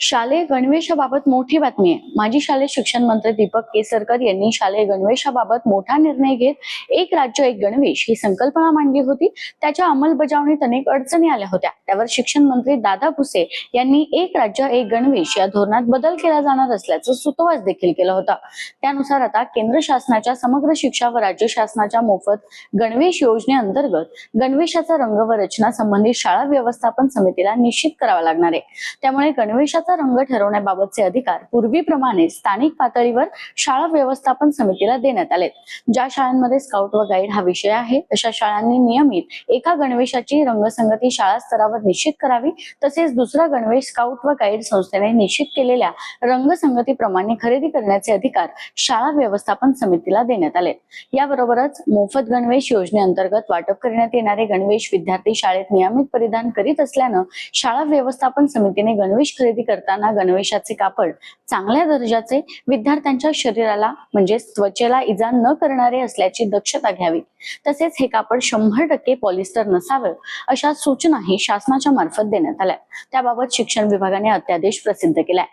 शालेय गणवेशाबाबत मोठी बातमी आहे. माजी शालेय शिक्षण मंत्री दीपक केसरकर यांनी शालेय गणवेशाबाबत मोठा निर्णय घेत एक राज्य एक गणवेश ही संकल्पना मांडली होती. त्याच्या अंमलबजावणीत अनेक अडचणी आल्या होत्या. त्यावर शिक्षण मंत्री दादा भुसे यांनी एक राज्य एक गणवेश या धोरणात बदल केला जाणार असल्याचं सुतोवाच देखील केला होता. त्यानुसार आता केंद्र शासनाच्या समग्र शिक्षा व राज्य शासनाच्या मोफत गणवेश योजनेअंतर्गत गणवेशाचा रंग व रचना संबंधित शाळा व्यवस्थापन समितीला निश्चित करावा लागणार आहे. त्यामुळे गणवेशाचा रंग ठरवण्याबाबतचे अधिकार पूर्वीप्रमाणे स्थानिक पातळीवर शाळा व्यवस्थापन समितीला देण्यात आले. ज्या शाळांमध्ये स्काउट व गाईड हा विषय आहे अशा शाळांनी नियमित एका गणवेशाची रंगसंगती शाळा स्तरावर निश्चित करावी तसेच दुसरा गणवेश स्काउट व गाईड संस्थेने निश्चित केलेल्या रंगसंगतीप्रमाणे खरेदी करण्याचे अधिकार शाळा व्यवस्थापन समितीला देण्यात आले. याबरोबरच मोफत गणवेश योजनेअंतर्गत वाटप करण्यात येणारे गणवेश विद्यार्थी शाळेत नियमित परिधान करीत असल्यानं शाळा व्यवस्थापन समितीने गणवेश खरेदी करताना गणवेशाचे कापड चांगल्या दर्जाचे विद्यार्थ्यांच्या शरीराला म्हणजे त्वचेला इजा न करणारे असल्याची दक्षता घ्यावी. तसेच हे कापड शंभर टक्के पॉलिस्टर नसावं अशा सूचनाही शासनाच्या मार्फत देण्यात आल्या. त्याबाबत शिक्षण विभागाने अत्यादेश प्रसिद्ध केलाय.